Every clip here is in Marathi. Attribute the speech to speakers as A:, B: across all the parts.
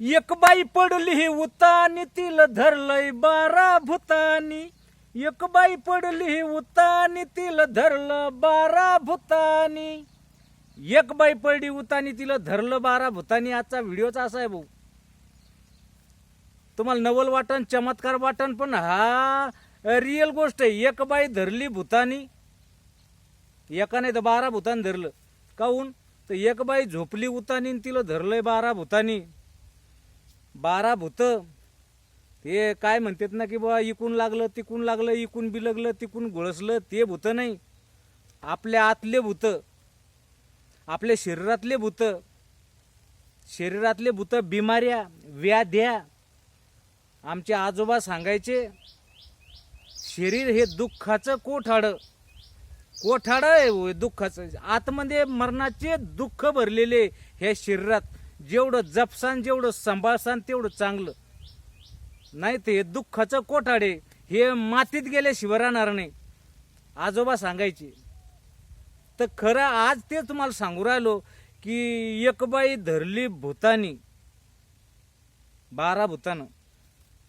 A: एक बाई पडली उतानी तिला धरलंय बारा भूतानी. एक बाई पडली उतानी तिला धरलं बारा भूतानी. एक बाई पडली उतानी तिला धरलं बारा भूतानी. आजचा व्हिडिओचा असा आहे भाऊ. तुम्हाला नवल वाटण चमत्कार वाटण पण हा रिअल गोष्ट आहे. एक बाई धरली भूतानी एकाने तर बारा भूतान धरलं. काऊन? तर एक बाई झोपली उतानी तिला धरलंय बारा भूतानी. बारा भूत. ते काय म्हणतात ना की बाबा इकून लागलं तिकून लागलं इकून बिलगलं तिकून गुळसलं ते भूत नाही. आपल्या आतले भूत आपल्या शरीरातले भूत शरीरातले भूत बिमाऱ्या व्याध्या आमचे आजोबा सांगायचे शरीर हे दुःखाचं कोठाडं. कोठाडं आहे दुःखाचं. आतमध्ये मरणाचे दुःख भरलेले हे शरीरात. जेवढं जपसान जेवढं सांभाळसान तेवढं चांगलं. नाही ते दुःखाचं कोठाडे हे मातीत गेल्याशिवाय राहणार नाही. आजोबा सांगायचे तर खरं आज ते तुम्हाला सांगू राहिलो की एक बाई धरली भूतानी बारा भूतानं.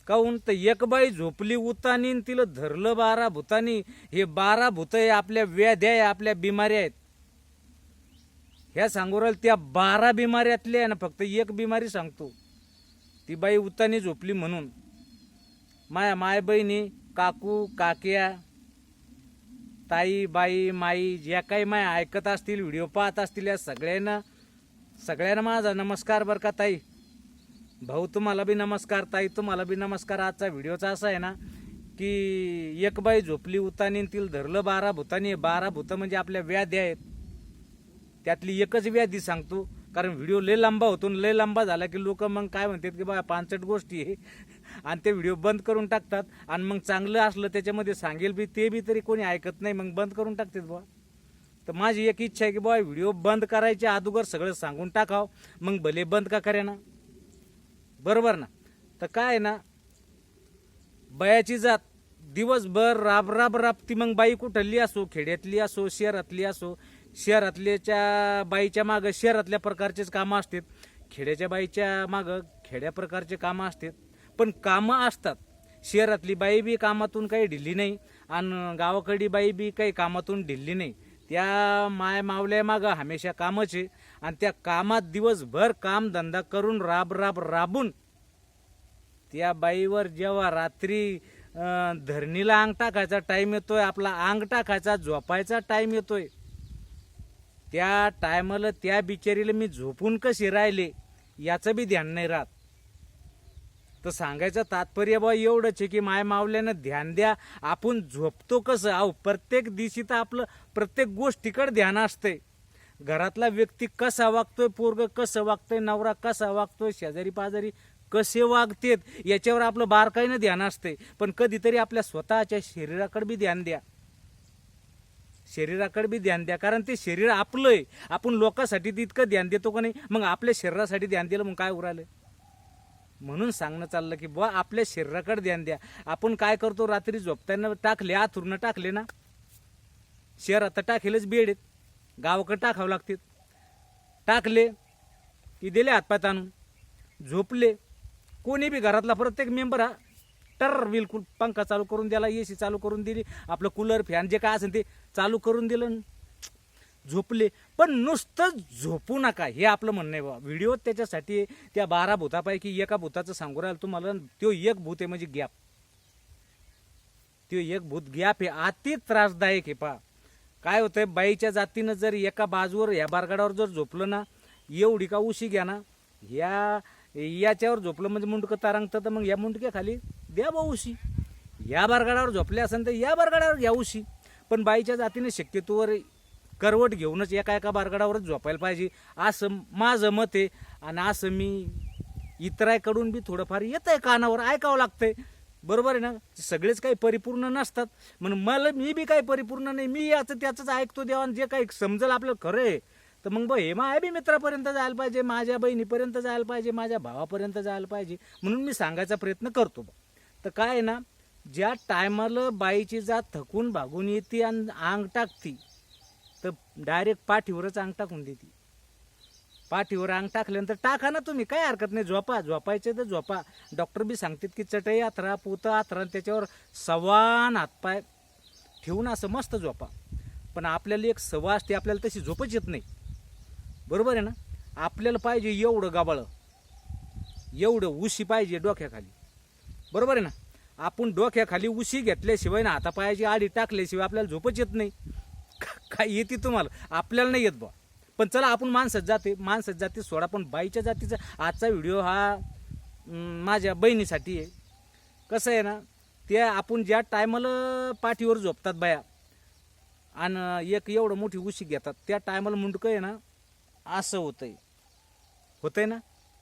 A: काहून? तर एक बाई झोपली उतानी तिला धरलं बारा भूतानी. हे बारा भूत आहे आपल्या व्याध्या आहे आपल्या बिमाऱ्या आहेत. ह्या सांगू राहिलं त्या बारा बिमाऱ्यातल्या आहे ना फक्त एक बिमारी सांगतो. ती बाई उतानी झोपली म्हणून. माया माय बहिणी काकू काक्या ताई बाई माई ज्या काही माय ऐकत असतील व्हिडिओ पाहत असतील या सगळ्यांना सगळ्यांना माझा नमस्कार बरं का ताई? भाऊ तुम्हाला बी नमस्कार ताई तुम्हाला बी नमस्कार. आजचा व्हिडिओचा असा आहे ना की एक बाई झोपली उतानी तिला धरलं बारा भूतानी. बारा भूत म्हणजे आपल्या व्याधी आहेत. त्यातली एकच व्याधी सांगतो कारण व्हिडिओ लय लांबा होतो आणि लय लांबा झाला की लोक मग काय म्हणतात की बा पानसट गोष्टी आहे. आणि ते व्हिडिओ बंद करून टाकतात आणि मग चांगलं असलं त्याच्यामध्ये सांगेल बी ते बी तरी कोणी ऐकत नाही मग बंद करून टाकतात बा तर माझी एक इच्छा आहे की बा व्हिडिओ बंद करायच्या अगोदर सगळं सांगून टाकाव मग भले बंद का करे ना बरोबर ना? तर काय आहे ना बयाची जात दिवसभर राब राब राबती मग बाई कुठली असो खेड्यातली असो शहरातली असो शहरातल्याच्या बाईच्या मागं शहरातल्या प्रकारचेच कामं असतात. खेड्याच्या बाईच्या मागं खेड्या प्रकारचे कामं असतात. पण कामं असतात. शहरातली बाई बी कामातून काही ढिल्ली नाही आणि गावाकडली बाई बी काही कामातून ढिल्ली नाही. त्या माय मावल्यामागं हमेशा कामच आहे आणि त्या कामात दिवसभर कामधंदा करून राब राब राबून त्या बाईवर जेव्हा रात्री धरणीला अंग टाकायचा टाईम येतोय आपला अंग टाकायचा झोपायचा टाईम येतोय त्या टायमाला त्या बिचारीला मी झोपून कशी राहिले याचं बी ध्यान नाही राहत. तर सांगायचं तात्पर्य बा एवढंच आहे की माय मावल्यानं ध्यान द्या. आपण झोपतो कसं? अहो प्रत्येक दिवशी तर आपलं प्रत्येक गोष्टीकडे ध्यान असतंय. घरातला व्यक्ती कसा वागतोय पोरग कसं वागतोय नवरा कसा वागतोय शेजारी पाजारी कसे वागतेत याच्यावर आपलं बारकाईनं ध्यान असते पण कधीतरी आपल्या स्वतःच्या शरीराकडे बी ध्यान द्या. शरीराकडे बी ध्यान द्या कारण ते शरीर आपलं आहे आपण लोकांसाठी तितकं ध्यान देतो का नाही? मग आपल्या शरीरासाठी ध्यान दिलं मग काय उरालं? म्हणून सांगणं चाललं की बुवा आपल्या शरीराकडे ध्यान द्या. आपण काय करतो रात्री झोपताना टाकले आथुरनं टाकले ना? शहरात तर टाकेलच बेड आहेत. गावाकडे टाकावं लागते टाकले की दिले हातपात आणून झोपले. कोणी बी घरातला प्रत्येक मेंबर हा टर बिलकुल पंखा चालू करून द्याला ए सी चालू करून दिली. आपलं कूलर फॅन जे काय असेल ते चालू करून दिलं झोपले. पण नुसतं झोपू नका हे आपलं म्हणणं आहे बाबा. व्हिडिओ त्याच्यासाठी त्या बारा भूतापैकी एका भूताचं सांगू राहिलं तुम्हाला तो एक भूत आहे म्हणजे गॅप. तो एक भूत गॅप आहे अति त्रासदायक आहे पा काय होतंय बाईच्या जातीनं जर एका बाजूवर ह्या बारगाडावर जर झोपलं ना एवढी का उशी घ्या ना. ह्या याच्यावर झोपलं म्हणजे मुंडकं तारांगतं तर मग या मुंडक्या खाली द्या बा उशी. या बारगाडावर झोपले असेल तर या बारगाडावर घ्या उशी. पण बाईच्या जातीने शक्यतोवर करवट घेऊनच एका एका बारगडावरच झोपायला पाहिजे. असं माझं मत आहे. आणि असं मी इतरायकडून बी थोडंफार येतं आहे कानावर ऐकावं लागतंय. बरोबर आहे ना? सगळेच काही परिपूर्ण नसतात. म्हणून मला मी बी काही परिपूर्ण नाही. मी याचं त्याचंच ऐकतो देवा. आणि जे काही समजेल आपलं खरं आहे. तर मग बघ हे माझ्या बी मित्रापर्यंत जायला पाहिजे. माझ्या बहिणीपर्यंत जायला पाहिजे. माझ्या भावापर्यंत जायला पाहिजे. म्हणून मी सांगायचा प्रयत्न करतो. तर काय आहे ना? ज्या टायमाला बाईची जात थकून भागून येते आणि अंग टाकती तर डायरेक्ट पाठीवरच अंग टाकून देते. पाठीवर अंग टाकल्यानंतर टाका ना तुम्ही काय हरकत नाही झोपा झोपायचे तर झोपा. डॉक्टर बी सांगतात की चटई आथरा पोतं आथरा आणि त्याच्यावर सवान हातपाय ठेवून असं मस्त झोपा. पण आपल्याला एक सवा असते आपल्याला तशी झोपच येत नाही. बरोबर आहे ना? आपल्याला पाहिजे एवढं गाबाळं एवढं उशी पाहिजे डोक्याखाली. बरोबर आहे ना? आपण डोक्याखाली उशी घेतल्याशिवाय ना हातापायाची आडी टाकल्याशिवाय आपल्याला झोपच येत नाही. काय येते तुम्हाला? आपल्याला नाही येत बा पण चला आपण माणसात जाते. माणसात जाते सोडा पण बाईच्या जातीचा आजचा व्हिडिओ हा माझ्या बहिणीसाठी आहे. कसं आहे ना ते आपण ज्या टायमाला पाठीवर झोपतात बाया आणि एक एवढं मोठी उशी घेतात त्या टायमाला मुंडकं आहे ना असं होतंय. होतंय ना?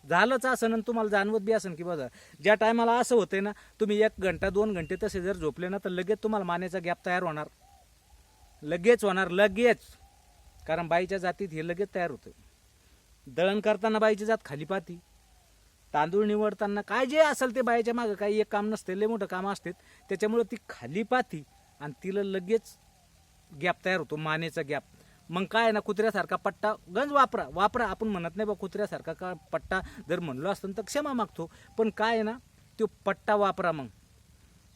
A: झालंच असं ना तुम्हाला जाणवत बी असेल की बघा ज्या टायमाला असं होतंय ना तुम्ही एक घंटा दोन घंटे तसे जर झोपले ना तर लगेच तुम्हाला मानेचा गॅप तयार होणार. लगेच होणार लगेच. कारण बाईच्या जातीत हे लगेच तयार होतं दळण करताना बाईची जात खाली पाती तांदूळ निवडताना काय जे असेल ते बाईच्या मागं काही एक काम नसते लय मोठं काम असते त्याच्यामुळं ती खाली पाती आणि तिला लगेच गॅप तयार होतो मानेचा गॅप. मग काय आहे ना कुत्र्यासारखा पट्टा गंज वापरा वापरा. आपण म्हणत नाही बा कुत्र्यासारखा का पट्टा जर म्हणलो असतं तर क्षमा मागतो. पण काय आहे ना तो पट्टा वापरा मग.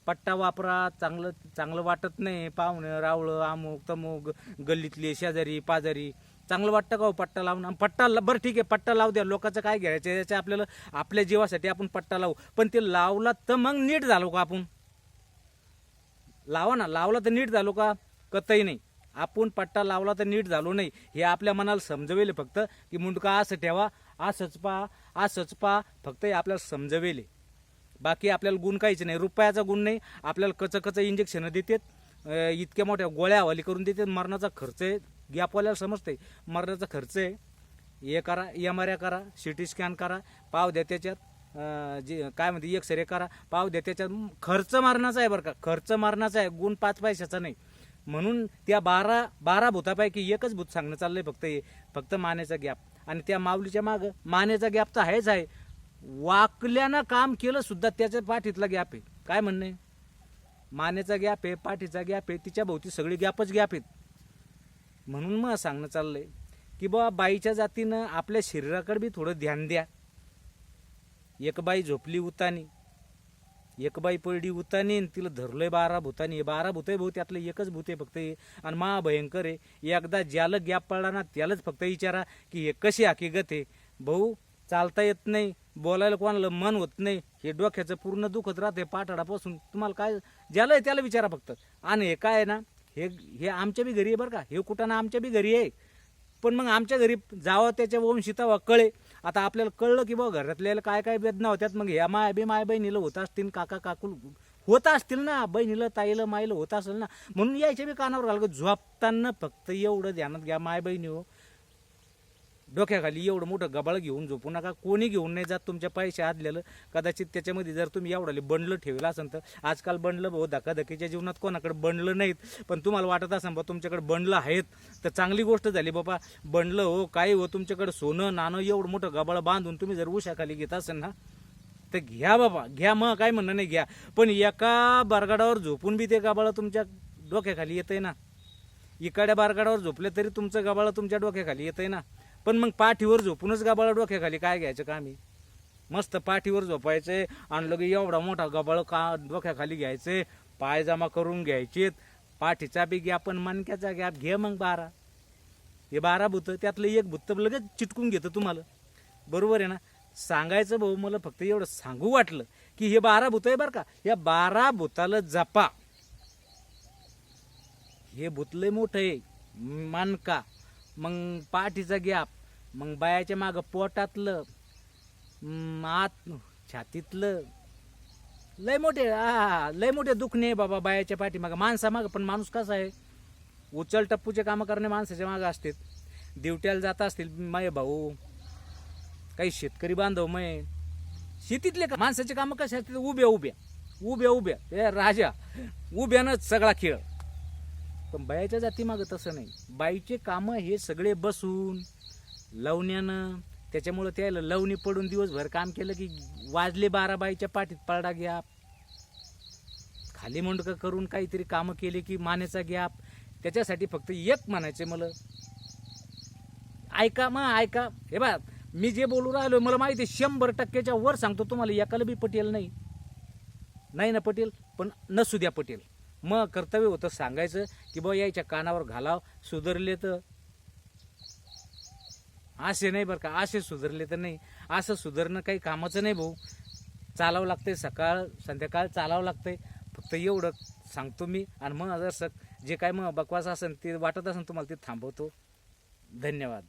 A: पट्टा वापरा चांगलं चांगलं वाटत नाही. पाहुणे रावळं अमुक तमुक गल्लीतले शेजारी पाजारी. चांगलं वाटतं का हो पट्टा लावून? आणि पट्टा ला- बरं ठीक आहे पट्टा लावू द्या. लोकांचं काय घ्यायचं? याच्या आपल्याला आपल्या जीवासाठी आपण पट्टा लावू. पण ते लावला तर मग नीट झालो का आपण? लावा ना. लावला तर नीट झालो का? कतही नाही. आपण पट्टा लावला तर नीट झालो नाही. हे आपल्या मनाला समजवेल फक्त की मुंडका असं ठेवा असंच पा असंच पा फक्त हे आपल्याला समजवेल. बाकी आपल्याला गुण काहीच नाही. रुपयाचा गुण नाही. आपल्याला कचं कचं इंजेक्शनं देतात इतक्या मोठ्या गोळ्या हवाली करून देतात. मरणाचा खर्च आहे. गॅपवाल्याला समजते मरणाचा खर्च आहे. हे करा एम आर करा सी टी स्कॅन करा. पाव द्या त्याच्यात. जे काय म्हणते एक्सरे करा. पाव द्या त्याच्यात. खर्च मारण्याचा आहे बरं का. खर्च मारण्याचा आहे. गुण पाच पैशाचा नाही. म्हणून त्या बारा बारा भूतापैकी एकच भूत सांगणं चाललंय फक्त हे फक्त मानेचा गॅप. आणि त्या माऊलीच्या मागं मानेचा गॅप तर आहेच आहे. वाकल्यानं काम केलं सुद्धा त्याच्या पाठीतला गॅप आहे. काय म्हणणं आहे? मानेचा गॅप आहे पाठीचा गॅप आहे तिच्या भोवती सगळी गॅपच गॅप आहेत. म्हणून मग सांगणं चाललंय की बाबा बाईच्या जातीनं आपल्या शरीराकडे बी थोडं ध्यान द्या. एक बाई झोपली उतानी एक बाई पडली उतानी आणि तिला धरलंय बारा भूतानी. हे बारा भूत आहे भाऊ त्यातलं एकच भूत आहे फक्त हे. आणि महाभयंकर आहे. एकदा ज्याला गॅप पडला ना त्यालाच फक्त विचारा की हे कशी हकीकत आहे. भाऊ चालता येत नाही बोलायला कोणाला मन होत नाही. हे डोक्याचं पूर्ण दुखत राहते पाठाडापासून. तुम्हाला काय ज्याला आहे त्याला विचारा फक्त. आणि हे काय आहे ना हे हे आमच्या बी घरी आहे बरं का. हे कुठं ना आमच्या बी घरी आहे. पण मग आमच्या घरी जावं त्याच्या वंशिता कळे. आता आपल्याला कळलं की बा घरातल्याला काय काय वेदना होत्यात मग ह्या माय बी माय बहिणीला होत असतील काका काकू होत असतील ना बहिणीला ताईला माईला होत असेल ना म्हणून यायच्या बी कानावर घाल झोपताना फक्त एवढं ध्यानात घ्या माय बहिणी हो. डोक्याखाली एवढं मोठं गबाळ घेऊन झोपू नका. कोणी घेऊन नाही जात तुमच्या पैसे आदलेलं कदाचित त्याच्यामध्ये जर तुम्ही एवढाले बंडलं ठेवलं असेल तर. आजकाल बंडलं भाऊ धकाधकीच्या जीवनात कोणाकडे बंडलं नाहीत. पण तुम्हाला वाटत असेल बा तुमच्याकडे बंडलं आहेत. तर चांगली गोष्ट झाली बाबा. बंडलं हो काही हो तुमच्याकडे सोनं नाणं एवढं मोठं गबाळ बांधून तुम्ही जर उशाखाली घेत असेल ना तर घ्या बाबा. घ्या मग काय म्हणणं नाही घ्या. पण एका बारगाडावर झोपून बी ते गाबाळं तुमच्या डोक्याखाली येतंय ना. इकड्या बारगाडावर झोपले तरी तुमचं गबाळं तुमच्या डोक्याखाली येतंय ना. पण मग पाठीवर झोपूनच गबाळ डोक्याखाली काय घ्यायचं काम आहे? मस्त पाठीवर झोपायचे आणि लगे एवढा मोठा गबाळ का डोक्याखाली घ्यायचे पाय जमा करून घ्यायचेत पाठीचा बी गॅप पण मणक्याचा गॅप घे मग बारा. हे बारा भूत त्यातलं एक भूत लगेच चिटकून घेतं तुम्हाला. बरोबर आहे ना? सांगायचं भाऊ मला फक्त एवढं सांगू वाटलं की हे बारा भूत आहे बरं का? या बारा भूताला जपा. हे भूतलंय मोठं आहे. मानका मग पाठीचा गॅप मग बायाच्या मागं पोटातलं आत छातीतलं. लय मोठे हा लय मोठे दुखणे बाबा बायाच्या पाठीमागं माणसा मागं पण माणूस कसा आहे? उचल टप्पूचे कामं करणे माणसाच्या मागं असतात. दिवट्याला जात असतील माय भाऊ काही शेतकरी बांधव मय. शेतीतले का माणसाचे कामं कसे असतात उभ्या उभ्या. उभ्या उभ्या. ते राजा उभ्यानंच सगळा खेळ. पण बायाच्या जाती मागं तसं नाही. बाईचे कामं हे सगळे बसून लवण्यानं त्याच्यामुळं त्याला लवणी पडून दिवसभर काम केलं की वाजले बारा बाईच्या पाठीत पडा गॅप. खाली मुंडकं करून काहीतरी कामं केली की मानेचा गॅप. त्याच्यासाठी फक्त एक म्हणायचे मला. ऐका मग ऐका. हे बा मी जे बोलू राहिलो मला माहिती आहे शंभर टक्क्याच्या वर सांगतो तुम्हाला एकाला बी पटेल नाही. नाही ना पटेल पण नसू द्या पटेल. मग कर्तव्य होतं सांगायचं की बा यायच्या कानावर घालाव सुधरले तर. असे नाही बरं का असे सुधरले तर नाही. असं सुधारणं काही कामाचं नाही भाऊ. चालावं लागतंय सकाळ संध्याकाळ चालावं लागतंय. फक्त एवढं सांगतो मी आणि मग जर जे काय मग बकवास असेल ते वाटत असेल तुम्हाला ते थांबवतो. धन्यवाद.